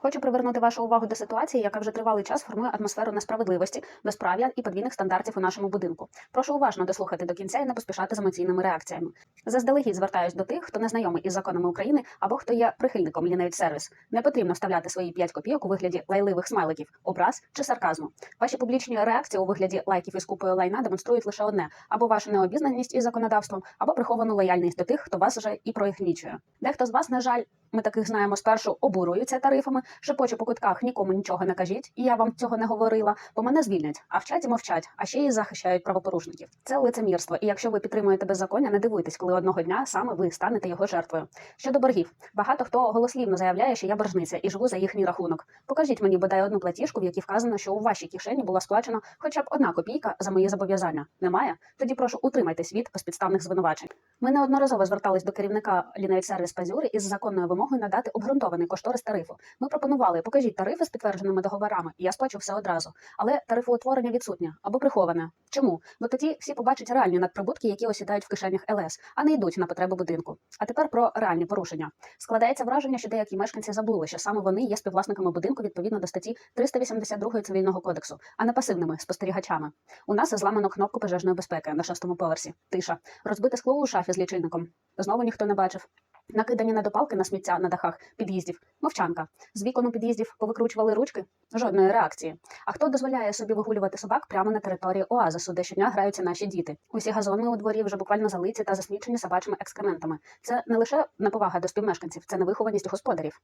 Хочу привернути вашу увагу до ситуації, яка вже тривалий час формує атмосферу несправедливості, безправ'я і подвійних стандартів у нашому будинку. Прошу уважно дослухати до кінця і не поспішати з емоційними реакціями. Заздалегідь звертаюсь до тих, хто не знайомий із законами України або хто є прихильником лінейт сервіс. Не потрібно вставляти свої 5 копійок у вигляді лайливих смайликів, образ чи сарказму. Ваші публічні реакції у вигляді лайків із купою лайна демонструють лише одне: або вашу необізнаність із законодавством, або приховану лояльність до тих, хто вас вже і проігнічує. Дехто з вас, на жаль, ми таких знаємо спершу обурюються тарифами, шепоче по кутках нікому нічого не кажіть, і я вам цього не говорила, бо мене звільнять, а в чаті мовчать, а ще й захищають правопорушників. Це лицемірство. І якщо ви підтримуєте беззаконня, не дивуйтесь, коли одного дня саме ви станете його жертвою. Щодо боргів, багато хто голослівно заявляє, що я боржниця і живу за їхній рахунок. Покажіть мені бодай одну платіжку, в якій вказано, що у вашій кишені була сплачена хоча б одна копійка за мої зобов'язання. Немає? Тоді прошу утримайтесь від безпідставних звинувачень. Ми неодноразово звертались до керівника Лінейт Сервіс Пазюри із законною вимогою надати обґрунтований кошторис тарифу. Ми пропонували покажіть тарифи з підтвердженими договорами, і я сплачу все одразу. Але тарифоутворення відсутнє або приховане. Чому? Бо тоді всі побачать реальні надприбутки, які осідають в кишенях ЛС, а не йдуть на потреби будинку. А тепер про реальні порушення. Складається враження, що деякі мешканці забули, що саме вони є співвласниками будинку відповідно до статті 382 цивільного кодексу, а не пасивними спостерігачами. У нас зламано кнопку пожежної безпеки на шостому поверсі. Тиша. Розбите скло у шафі з лічильником. Знову ніхто не бачив. Накидані недопалки на сміття на дахах під'їздів. Мовчанка. З вікон у під'їздів повикручували ручки. Жодної реакції. А хто дозволяє собі вигулювати собак прямо на території оазису, де щодня граються наші діти? Усі газони у дворі вже буквально залиті та засмічені собачими екскрементами. Це не лише неповага до співмешканців, це невихованість господарів.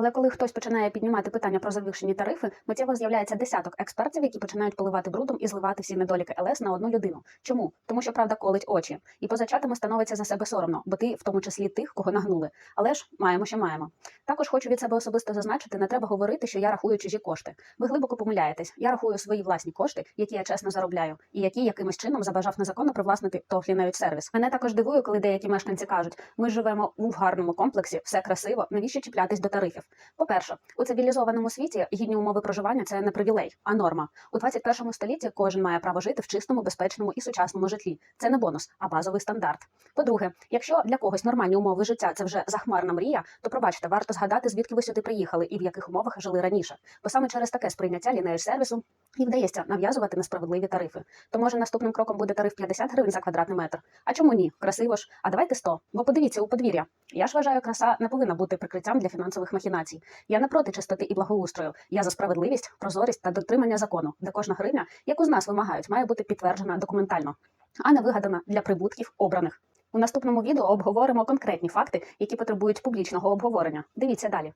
Але коли хтось починає піднімати питання про завищені тарифи, миттєво з'являється десяток експертів, які починають поливати брудом і зливати всі недоліки ЛС на одну людину. Чому? Тому що правда колить очі, і поза чатами становиться за себе соромно, бо ти в тому числі тих, кого нагнули. Але ж маємо, що маємо. Також хочу від себе особисто зазначити, не треба говорити, що я рахую чужі кошти. Ви глибоко помиляєтесь. Я рахую свої власні кошти, які я чесно заробляю, і які якимось чином забажав незаконно привласнити ТОВ навіть сервіс. Мене також дивує, коли деякі мешканці кажуть: ми живемо у гарному комплексі, все красиво. Навіщо чіплятись до тарифів? По-перше, у цивілізованому світі гідні умови проживання це не привілей, а норма. У 21 столітті кожен має право жити в чистому, безпечному і сучасному житлі. Це не бонус, а базовий стандарт. По-друге, якщо для когось нормальні умови життя це вже захмарна мрія, то пробачте, варто згадати, звідки ви сюди приїхали і в яких умовах жили раніше. Бо саме через таке сприйняття лінеєр сервісу і вдається нав'язувати несправедливі тарифи. То може наступним кроком буде тариф 50 гривень за квадратний метр. А чому ні? Красиво ж. А давайте 100. Бо подивіться у подвір'я. Я ж вважаю, краса не повинна бути прикриттям для фінансових махінацій. Я не проти чистоти і благоустрою. Я за справедливість, прозорість та дотримання закону, де кожна гривня, яку з нас вимагають, має бути підтверджена документально, а не вигадана для прибутків обраних. У наступному відео обговоримо конкретні факти, які потребують публічного обговорення. Дивіться далі.